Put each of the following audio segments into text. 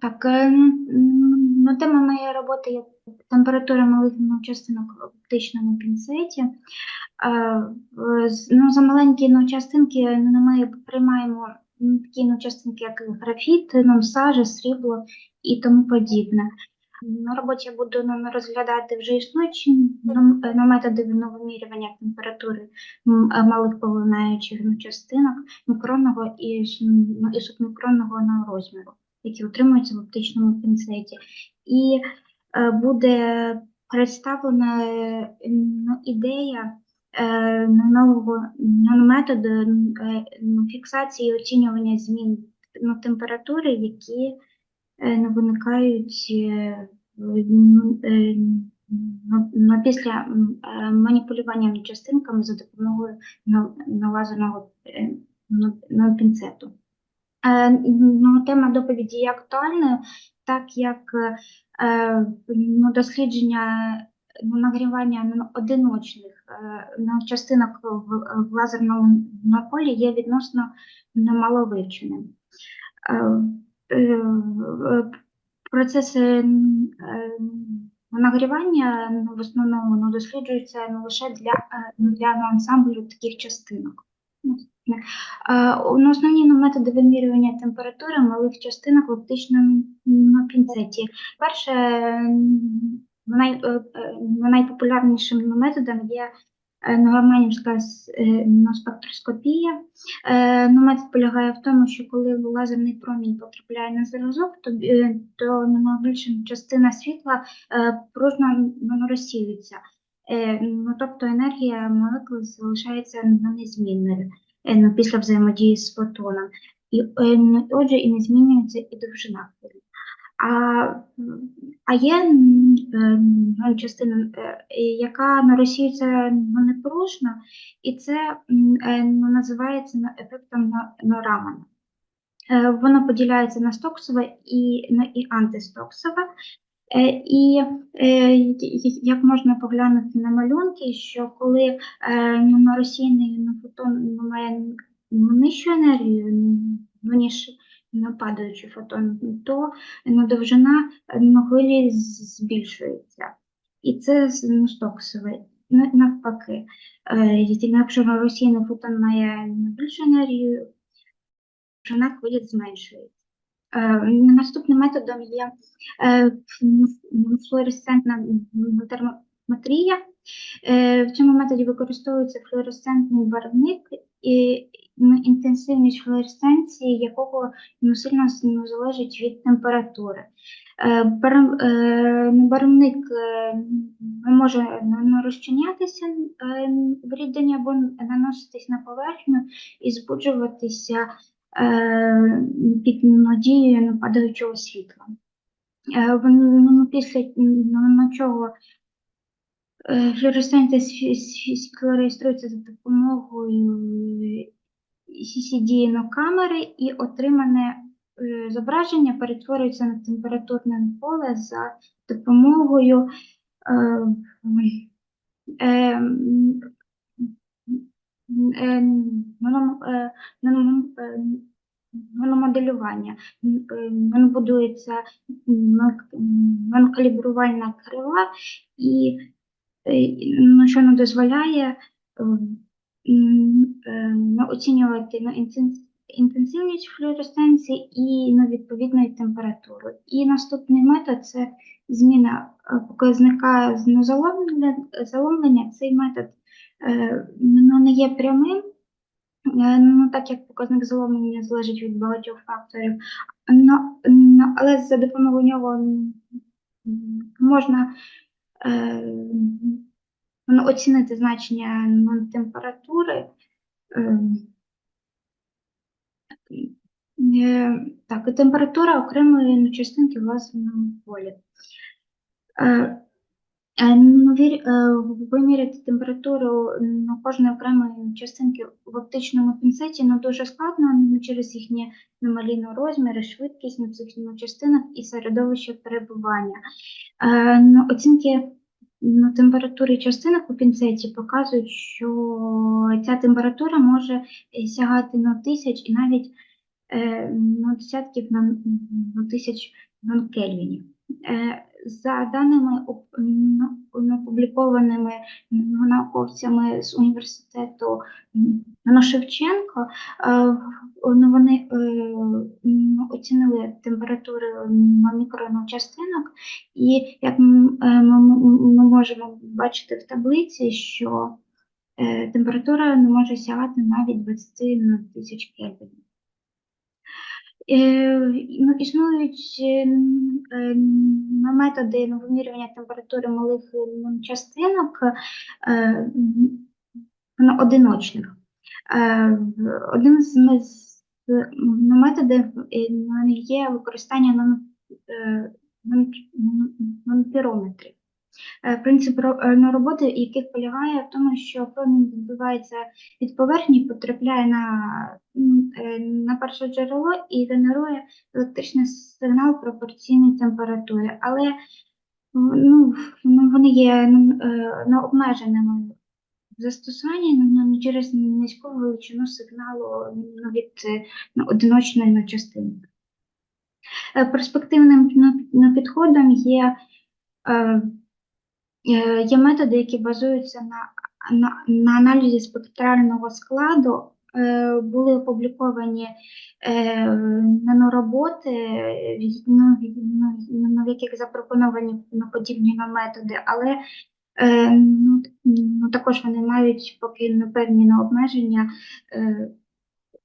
Так, е, ну, тема моєї роботи є температура малих частинок в оптичному пінцеті. З- Ну, за маленькі ну, частинки ми приймаємо такі ну, частинки, як графіт, ну, сажа, срібло і тому подібне. На роботі я буду ну, розглядати вже існуючі ну, методи вимірювання температури малих поглинаючих ну, частинок мікронного і, ну, і субмікронного ну, розміру які утримуються в оптичному пінцеті. І е, буде представлена е, ну, ідея е, нового ну, методу ну, фіксації і оцінювання змін ну, температури, які ну, виникають ну, ну, після маніпулювання частинками за допомогою лазерного ну, ну, пінцету. Е, ну, тема доповіді є актуальною, так як е, ну, дослідження ну, нагрівання ну, одиночних е, ну, частинок в, лазерному ну, полі є відносно маловивченим. Е, е, в- Процеси е, нагрівання ну, в основному ну, досліджуються ну, лише для, е, для ансамблю таких частинок. Ну, Е, ну, Основні ну, методи вимірювання температури малих частинок в оптичному ну, пінцеті. Перше, най, е, е, найпопулярнішим ну, методом є Норманівська ну, спектроскопія. Ну, метод полягає в тому, що коли лазерний промінь потрапляє на зразок, то, то ну, більша частина світла пружно ну, розсіюється. Ну, тобто енергія молекул залишається ну, незмінною е, після взаємодії з фотоном. І, е, отже, і не змінюється і довжина хвилі. А, а є е, ну, частина, яка розсіюється ну, непорушно, і це ну, називається ефектом Рамана. Е, Воно поділяється на стоксове і, і антистоксове. Е, І е, як можна поглянути на малюнки, що коли е, на ну, фотон має нижчу енергію, ніж падаючий фотон, то довжина хвилі збільшується. І це ну, стоксове. На- Навпаки, якщо розсіяний фотон має більшу енергію, довжина хвилі зменшується. Е, Наступним методом є е, флуоресцентна термометрія. Е, В цьому методі використовується флуоресцентний барвник, і ну, інтенсивність флуоресценції якого сильно ну, залежить від температури. Ну, Барвник може розчинятися в рідині або наноситись на поверхню і збуджуватися під надією на падаючого світла. Е, Після ну, на чого е, сві- світло реєструється за допомогою CCD камери і отримане е, зображення перетворюється на температурне поле за допомогою мономоделювання. М, е, Воно будується монокалібрувальна крива, і е, ну, що не дозволяє ну, оцінювати ну, інтенсивність флуоресценції і ну, відповідно і температуру. І наступний метод це зміна е, показника з ну, заломлення. заломлення. Цей метод е, ну, не є прямим, Е, Ну, так як показник заломлення залежить від багатьох факторів, але за допомогою нього можна е, ну, оцінити значення температури. Так, і температура окремої частинки в лазерному виміряти температуру ну, кожної окремої частинки в оптичному пінцеті ну, дуже складно ну, через їхні немалі ну, розміри, швидкість ну, цих ну, частинок і середовище перебування. Е, ну, оцінки ну, температури частинок у пінцеті показують, що ця температура може е, сягати ну, тисяч і навіть е, ну, десятків на, на тисяч нанкельвінів. Е, За даними опублікованими науковцями з університету Шевченко, е, ну, вони е, оцінили температури мікроночастинок, і як е, ми, можемо бачити в таблиці, що температура не може сягати навіть 20 тисяч кельвінів. Е, ну, існують е, е, методи вимірювання температури малих частинок ну, одиночних. Одним з методів є використання нано- е, Принцип е, на роботи, яких полягає в тому, що промінь відбувається від поверхні, потрапляє на, е, на перше джерело і генерує електричний сигнал пропорційній температурі. Але ну, ну, вони є ну, обмеженими в застосуванні ну, ну, через низьку величину сигналу ну, від ну, одиночної частини. Е, Перспективним ну, ну, підходом є Є методи, які базуються на, на, на аналізі спектрального складу. Е, Були опубліковані е, нанороботи, ну, ну, ну, в яких запропоновані ну, подібні на методи, але е, ну, ну, також вони мають поки не певні на обмеження е,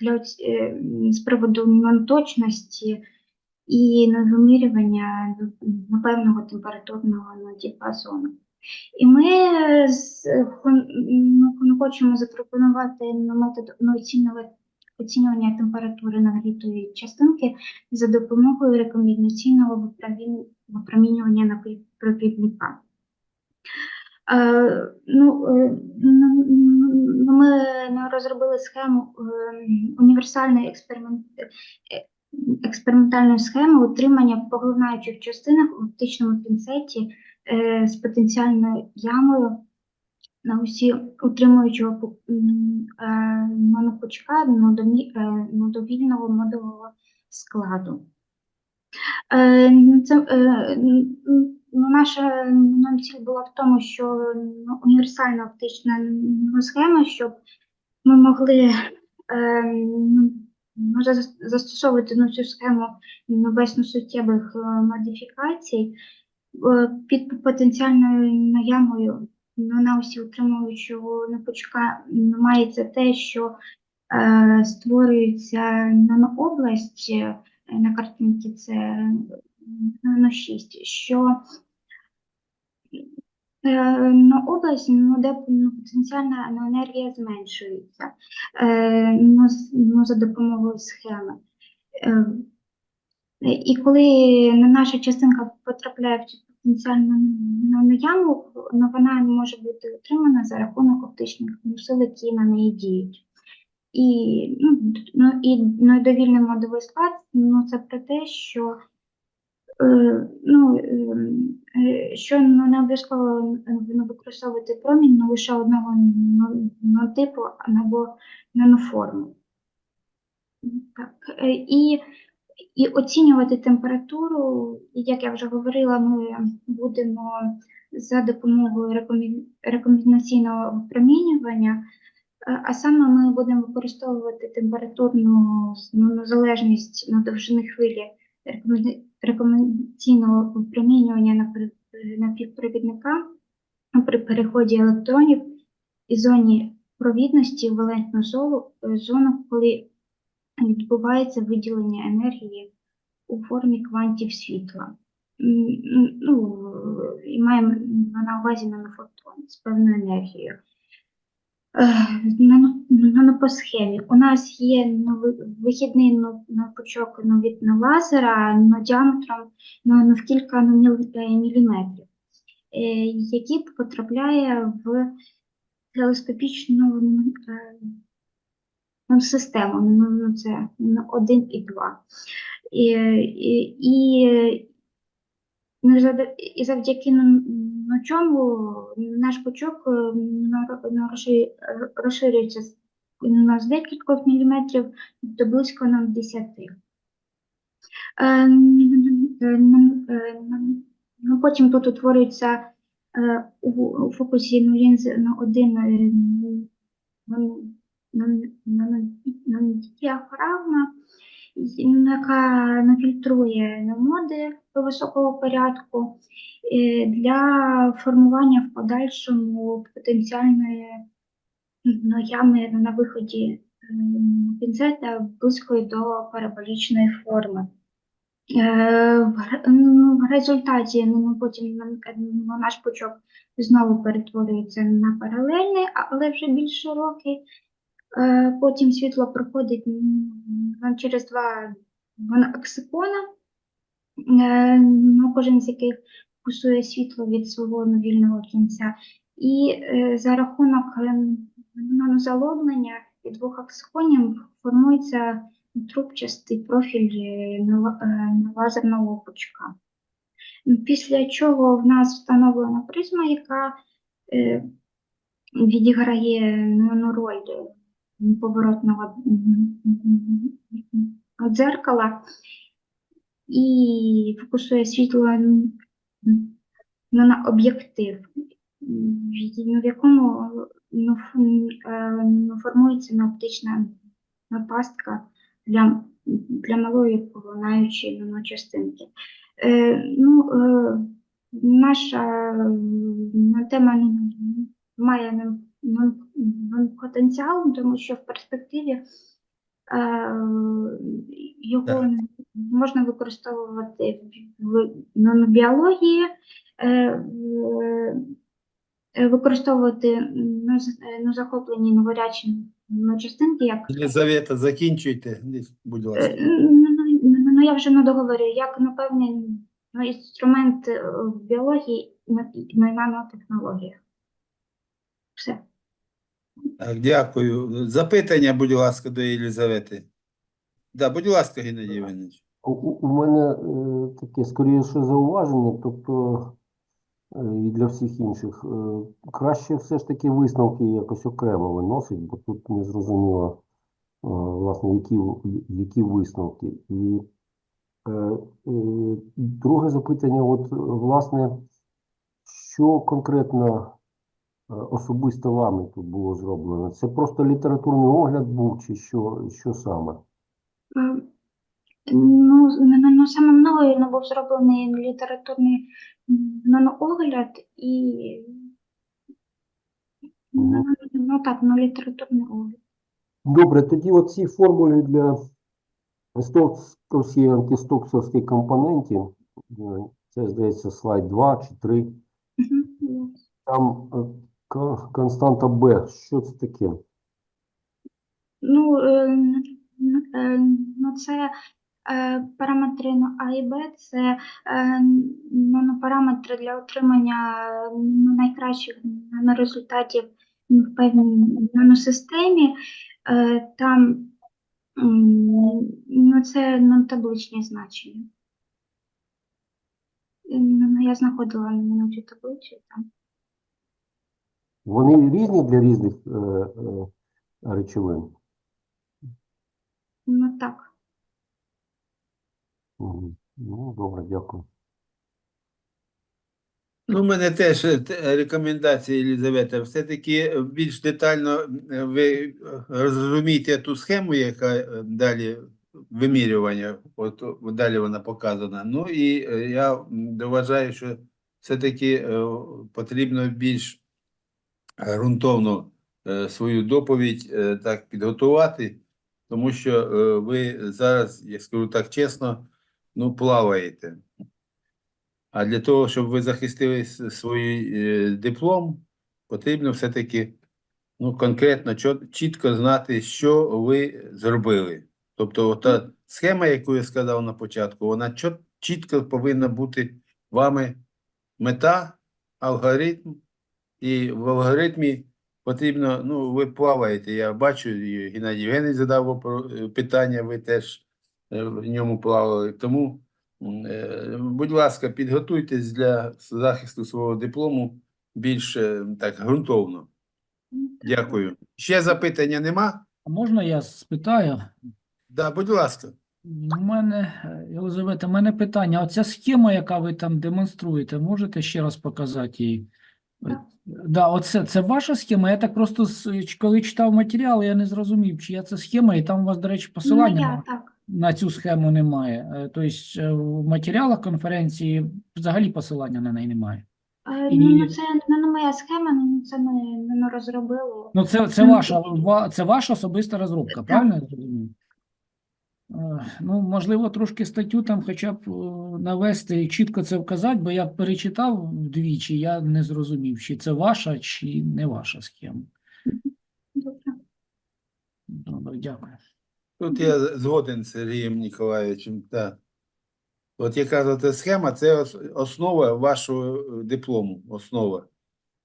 для, е, з приводу неточності і на вимірювання ну, певного температурного ну, діапазону. І ми ну, хочемо запропонувати на метод ну, оцінювання температури нагрітої частинки за допомогою рекомендаційного випромін- випромінювання напівпровідника. Е, ну, е, ну, ну, ми розробили схему е, універсальної експеримент, експериментальної схеми утримання поглинаючих частинок в оптичному пінцеті е, з потенціальною ямою на усі утримуючого е, монопучка нодомі- е, модулового складу. Е, Це, е, ну, наша ну, ціль була в тому, що ну, універсальна оптична схема, щоб ми могли е, ну, ну, застосовувати ну, цю схему ну, без ну, суттєвих е, модифікацій е, під потенціальною наявою ну, на осі утримуючого напучка мається те, що е, створюється нанообласть е, на картинці, це на 6, що е, на область, ну, де ну, потенціальна ну, енергія зменшується е, ну, ну, за допомогою схеми. Е, і коли наша частинка потрапляє в потенціальну ну, яму, ну, вона може бути отримана за рахунок оптичних ну, сил, які на неї діють. І, ну, ну, і ну, довільний модовий склад, ну, це про те, що ну, ем, е, що ну, не обов'язково е, ну, використовувати промінь ну, лише одного ну, ну, типу або наноформу. Так, е, і, і оцінювати температуру, як я вже говорила, ми будемо за допомогою рекомендаційного випромінювання, е, а саме ми будемо використовувати температурну ну, залежність на довжини хвилі рекомендаційного випромінювання напівпровідника при переході електронів із зоні провідності в валентну е, зону, коли відбувається виділення енергії у формі квантів світла. Ну, і маємо на увазі нанофотон з певною енергією. Е, нано- нано по схемі. У нас є вихідний ну, ну, ну, від ну, лазера ну, діаметром ну, ну, в кілька ну, е, міліметрів, е, який потрапляє в телескопічну ну, е, ну, систему. Ну, ну, це ну, 1 і 2. І, і, і, завдяки ну, ну, чому наш пучок е, ро- розширюється з декількох міліметрів до близько 0,10. Е, н- н- н- е, н- Ну, потім тут утворюється е, у, фокусі ну, лінзи на один е, діафрагма, яка ну, фільтрує ну, моди високого порядку е, для формування в подальшому потенціальної ну, ями на виході пінцета близької до параболічної форми. Е, В ре- в результаті ну, потім наш пучок знову перетворюється на паралельний, але вже більш широкий. Е, Потім світло проходить через два вона- е, ну, кожен з яких кусує світло від свого ну, вільного кінця. І е, за рахунок заломлення від двох аксиконів формується трубчастий профіль лазерного пучка. Після чого в нас встановлена призма, яка відіграє ну, роль поворотного дзеркала і фокусує світло на об'єктив, в якому ну, е, ну, формується ну, оптична пастка для, для малої поглинаючої ну, частинки. Е, ну, е, наша тема має ну, ну, ну, потенціал, тому що в перспективі е, його Так. можна використовувати в, ну, біології, е, е, використовувати ну, захоплені новорячі ну, частинки, як Єлизавета, закінчуйте, будь ласка. Ну, ну, я вже не договорю, як ну, певний ну, інструмент в біології на, на нанотехнологіях. Все. Так, дякую. Запитання, будь ласка, до Єлизавети. Да, будь ласка, Геннадій Іванович. У, мене е, таке скоріше зауваження, тобто е, і для всіх інших. Е, краще все ж таки висновки якось окремо виносить, бо тут не зрозуміло, е, власне, які, які висновки. І е, е, друге запитання, от, власне, що конкретно особисто вами тут було зроблено? Це просто літературний огляд був, чи що, що саме? Е, Ну, ну, ну, саме мною ну, був зроблений літературний м, наноогляд і ну, ну так, ну, літературний огляд. Добре, тоді оці формулі для стоксовської антистоксовських компонентів, е, це, здається, слайд 2 чи 3, Мгм, там е, константа Б, що це таке? Ну, е, е, ну це е, параметри ну, А і Б, це ну, ну, параметри для отримання ну, найкращих ну, результатів ну, в певній. Е, Там ну, це ну, табличні значення. Ну, я знаходила ну, цю таблицю там. Вони різні для різних е, е, речовин? Ну так. Ну, добре, дякую. Ну, у мене теж е, рекомендація, Єлизавета. Все-таки е, більш детально е, ви розумієте ту схему, яка далі вимірювання, от далі вона показана. Ну і я вважаю, що все-таки потрібно більш ґрунтовно е, свою доповідь е, так підготувати, тому що е, ви зараз, я скажу так чесно, ну, плаваєте. А для того, щоб ви захистили свій е, диплом, потрібно все-таки ну, конкретно, чітко знати, що ви зробили. Тобто, та схема, яку я сказав на початку, вона чітко повинна бути вами мета, алгоритм, і в алгоритмі потрібно, ну, ви плаваєте, я бачу, і Геннадій Євгенович задав е, питання, ви теж е, в ньому плавали. Тому, е, будь ласка, підготуйтесь для захисту свого диплому більш так ґрунтовно. Дякую. Ще запитання нема? А можна я спитаю? Да, будь ласка. У мене, Єлизавета, у мене питання. Оця схема, яка ви там демонструєте, можете ще раз показати її? Да, оце це ваша схема. Я так просто коли читав матеріал, я не зрозумів, чия це схема, і там у вас, до речі, посилання Моя, на, так. на цю схему немає. Е, Тобто е, в матеріалах конференції взагалі посилання на неї немає. Е, І- Ну, це ну, не моя схема, ну це ми ну, розробили. Ну, це, це Ну, ваша, це ваша особиста розробка, Так. правильно я зрозумів? Ну, можливо, трошки статтю там хоча б навести і чітко це вказати, бо я перечитав вдвічі, я не зрозумів, чи це ваша, чи не ваша схема. Добре. Добре, дякую. Тут я згоден з Сергієм Ніколаєвичем. Так. От яка кажете, схема це основа вашого диплому, основа.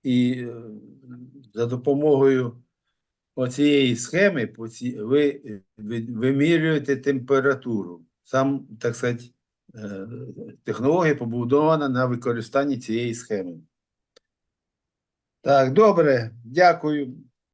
І е, за допомогою оцієї схеми е, ви- вимірюєте температуру. Сам, так сказати, е, технологія побудована на використанні цієї схеми. Так, добре, дякую.